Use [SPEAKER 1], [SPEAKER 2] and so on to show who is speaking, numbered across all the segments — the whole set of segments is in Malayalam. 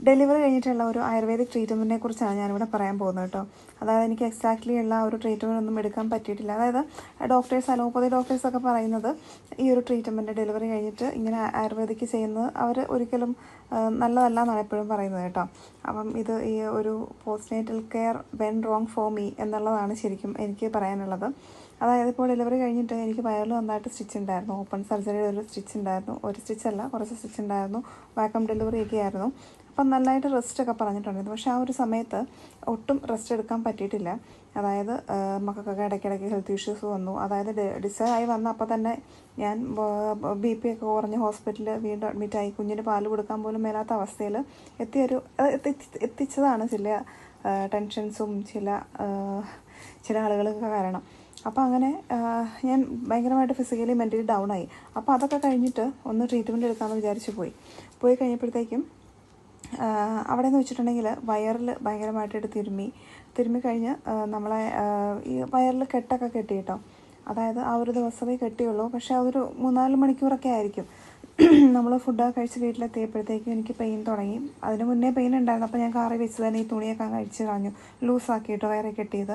[SPEAKER 1] ഡെലിവറി കഴിഞ്ഞിട്ടുള്ള ഒരു ആയുർവേദിക് ട്രീറ്റ്മെന്റിനെ കുറിച്ചാണ് ഞാനിവിടെ പറയാൻ പോകുന്നത് കേട്ടോ. അതായത് എനിക്ക് എക്സാക്ട്ലി ഉള്ള ഒരു ട്രീറ്റ്മെന്റ് ഒന്നും എടുക്കാൻ പറ്റിയിട്ടില്ല. അതായത് ഡോക്ടേഴ്സ് അലോപ്പതി ഡോക്ടേഴ്സൊക്കെ പറയുന്നത് ഈ ഒരു ട്രീറ്റ്മെന്റ് ഡെലിവറി കഴിഞ്ഞിട്ട് ഇങ്ങനെ ആയുർവേദിക്ക് ചെയ്യുന്നത് അവർ ഒരിക്കലും നല്ലതല്ല എന്നാണ് എപ്പോഴും പറയുന്നത് കേട്ടോ. അപ്പം ഇത് ഈ ഒരു postnatal care went wrong for me എന്നുള്ളതാണ് ശരിക്കും എനിക്ക് പറയാനുള്ളത്. അതായത് ഇപ്പോൾ ഡെലിവറി കഴിഞ്ഞിട്ട് എനിക്ക് വയറിൽ നന്നായിട്ട് സ്റ്റിച്ച് ഉണ്ടായിരുന്നു. ഓപ്പൺ സർജറിയുടെ ഒരു സ്റ്റിച്ച് ഉണ്ടായിരുന്നു. ഒരു സ്റ്റിച്ച് അല്ല കുറച്ച് സ്റ്റിച്ച് ഉണ്ടായിരുന്നു. വാക്കം ഡെലിവറി ഒക്കെ ആയിരുന്നു. അപ്പം നല്ലതായിട്ട് റെസ്റ്റ് ഒക്കെ പറഞ്ഞിട്ടുണ്ടായിരുന്നു. പക്ഷേ ആ ഒരു സമയത്ത് ഒട്ടും റെസ്റ്റ് എടുക്കാൻ പറ്റിയിട്ടില്ല. അതായത് മക്കൾക്കൊക്കെ ഇടയ്ക്കിടയ്ക്ക് ഹെൽത്ത് ഇഷ്യൂസ് വന്നു. അതായത് ഡിസ്ചാർജ് ആയി വന്ന അപ്പോൾ തന്നെ ഞാൻ ബി പി ഒക്കെ കുറഞ്ഞ് ഹോസ്പിറ്റലിൽ വീണ്ടും അഡ്മിറ്റായി കുഞ്ഞിന് പാൽ കൊടുക്കാൻ പോലും മേലാത്ത അവസ്ഥയിൽ എത്തിയൊരു എത്തിച്ചതാണ് ചില ടെൻഷൻസും ചില ചില ആളുകൾക്കൊക്കെ കാരണം. അപ്പോൾ അങ്ങനെ ഞാൻ ഭയങ്കരമായിട്ട് ഫിസിക്കലി മെന്റലി ഡൗൺ ആയി. അപ്പോൾ അതൊക്കെ കഴിഞ്ഞിട്ട് ഒന്ന് ട്രീറ്റ്മെന്റ് എടുക്കാമെന്ന് വിചാരിച്ച് പോയി. പോയി കഴിഞ്ഞപ്പോഴത്തേക്കും അവിടെ എന്ന് വെച്ചിട്ടുണ്ടെങ്കിൽ വയറിൽ ഭയങ്കരമായിട്ടിട്ട് തിരുമ്മി. തിരുമ്മി കഴിഞ്ഞ് നമ്മളെ ഈ വയറിൽ കെട്ടൊക്കെ കെട്ടി കേട്ടോ അതായത് ആ ഒരു ദിവസമേ കെട്ടിയുള്ളൂ. പക്ഷേ അതൊരു മൂന്നാൽ മണിക്കൂറൊക്കെ ആയിരിക്കും. നമ്മൾ ഫുഡൊക്കെ കഴിച്ച് വീട്ടിലെത്തിയപ്പോഴത്തേക്കും എനിക്ക് പെയിൻ തുടങ്ങി. അതിന് മുന്നേ പെയിൻ ഉണ്ടായിരുന്നു. അപ്പോൾ ഞാൻ കാറി വെച്ച് തന്നെ ഈ തുണിയൊക്കെ കഴിച്ച് കളഞ്ഞു. ലൂസാക്കിയിട്ട് വയറെ കെട്ടിയത്.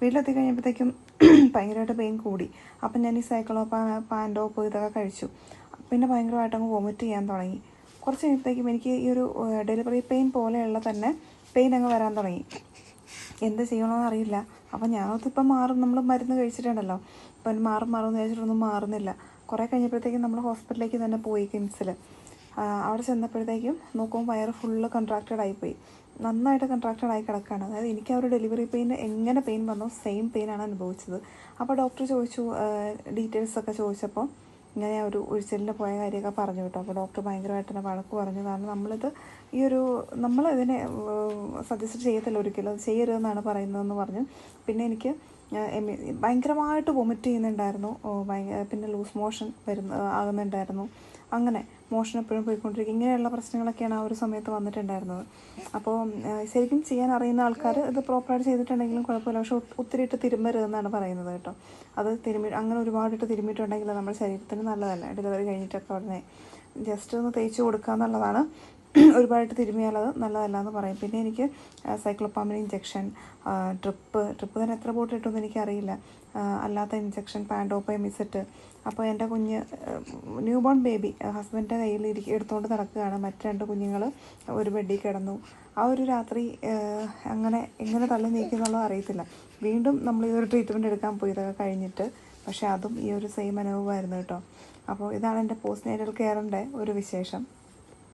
[SPEAKER 1] വീട്ടിലെത്തി കഴിഞ്ഞപ്പോഴത്തേക്കും ഭയങ്കരമായിട്ട് പെയിൻ കൂടി. അപ്പം ഞാൻ ഈ സൈക്കിളോ പാന്റോ ഇതൊക്കെ കഴിച്ചു. പിന്നെ ഭയങ്കരമായിട്ട് അങ്ങ് വൊമിറ്റ് ചെയ്യാൻ തുടങ്ങി. കുറച്ച് കഴിഞ്ഞപ്പോഴത്തേക്കും എനിക്ക് ഈ ഒരു ഡെലിവറി പെയിൻ പോലെയുള്ള തന്നെ പെയിൻ അങ്ങ് വരാൻ തുടങ്ങി. എന്ത് ചെയ്യണമെന്ന് അറിയില്ല. അപ്പം ഞാനതിപ്പം മാറും. നമ്മൾ മരുന്ന് കഴിച്ചിട്ടുണ്ടല്ലോ. ഇപ്പം മാറും മാറും എന്ന് വിചാരിച്ചിട്ടൊന്നും മാറുന്നില്ല. കുറേ കഴിഞ്ഞപ്പോഴത്തേക്കും നമ്മൾ ഹോസ്പിറ്റലിലേക്ക് തന്നെ പോയി കിംസിൽ അവിടെ ചെന്നപ്പോഴത്തേക്കും നോക്കുമ്പോൾ വയറ് ഫുള്ള് കൺട്രാക്റ്റഡ് ആയിപ്പോയി. നന്നായിട്ട് കൺട്രാക്റ്റഡ് ആയി കിടക്കുകയാണ് അതായത് എനിക്ക് ആ ഒരു ഡെലിവറി പെയിൻ എങ്ങനെ പെയിൻ വന്നോ സെയിം പെയിനാണ് അനുഭവിച്ചത്. അപ്പോൾ ഡോക്ടർ ചോദിച്ചു ഡീറ്റെയിൽസൊക്കെ ചോദിച്ചപ്പോൾ ഇങ്ങനെ ഒരു ഉഴിച്ചിലിന് പോയ കാര്യമൊക്കെ പറഞ്ഞു കേട്ടോ. അപ്പോൾ ഡോക്ടർ ഭയങ്കരമായിട്ട് തന്നെ വഴക്ക് പറഞ്ഞു. കാരണം നമ്മളിത് ഈ ഒരു നമ്മൾ ഇതിനെ സജസ്റ്റ് ചെയ്യത്തില്ല ഒരിക്കലും. അത് ചെയ്യരുതെന്നാണ് പറയുന്നതെന്ന് പറഞ്ഞു. പിന്നെ എനിക്ക് ഭയങ്കരമായിട്ട് വൊമിറ്റ് ചെയ്യുന്നുണ്ടായിരുന്നു. പിന്നെ ലൂസ് മോഷൻ വരുന്ന ആകുന്നുണ്ടായിരുന്നു. അങ്ങനെ മോഷൻ എപ്പോഴും പോയിക്കൊണ്ടിരിക്കും. ഇങ്ങനെയുള്ള പ്രശ്നങ്ങളൊക്കെയാണ് ആ ഒരു സമയത്ത് വന്നിട്ടുണ്ടായിരുന്നത്. അപ്പോൾ ശരിക്കും ചെയ്യാൻ അറിയുന്ന ആൾക്കാർ ഇത് പ്രോപ്പറായിട്ട് ചെയ്തിട്ടുണ്ടെങ്കിലും കുഴപ്പമില്ല. പക്ഷെ ഒത്തിരി ഇട്ട് തിരുമ്പരുതെന്നാണ് പറയുന്നത് കേട്ടോ. അത് തിരുമ്മി അങ്ങനെ ഒരുപാടിട്ട് തിരുമ്മിയിട്ടുണ്ടെങ്കിൽ നമ്മുടെ ശരീരത്തിന് നല്ലതല്ല? ഡെലിവറി കഴിഞ്ഞിട്ടൊക്കെ ഉടനെ. ജസ്റ്റ് ഒന്ന് തേച്ച് കൊടുക്കുക എന്നുള്ളതാണ് ഒരുപാടിട്ട് തിരുമിയാൽ അത് നല്ലതല്ല എന്ന് പറയും. പിന്നെ എനിക്ക് സൈക്ലോപ്പാമിന് ഇഞ്ചെക്ഷൻ ട്രിപ്പ് ട്രിപ്പ് തന്നെ എത്ര ബോട്ട് കിട്ടുമെന്ന് എനിക്കറിയില്ല. അല്ലാത്ത ഇഞ്ചെക്ഷൻ പാൻഡോപ്പ മിസറ്റ് അപ്പോൾ എന്റെ കുഞ്ഞ് ന്യൂ ബോൺ ബേബി ഹസ്ബൻഡിന്റെ കയ്യിൽ ഇരിക്കും എടുത്തുകൊണ്ട് നടക്കുകയാണ്. മറ്റ് രണ്ട് കുഞ്ഞുങ്ങൾ ഒരു ബെഡിൽ കിടന്നു. ആ ഒരു രാത്രി അങ്ങനെ എങ്ങനെ തള്ളി നീക്കുന്നുള്ളത് അറിയത്തില്ല. വീണ്ടും നമ്മൾ ഈ ഒരു ട്രീറ്റ്മെന്റ് എടുക്കാൻ പോയി ഇതൊക്കെ കഴിഞ്ഞിട്ട് പക്ഷേ അതും ഈ ഒരു സെയിം അനുഭവമായിരുന്നു കേട്ടോ. അപ്പോൾ ഇതാണ് എന്റെ പോസ്റ്റ് നേറ്റൽ കെയറിന്റെ ഒരു വിശേഷം.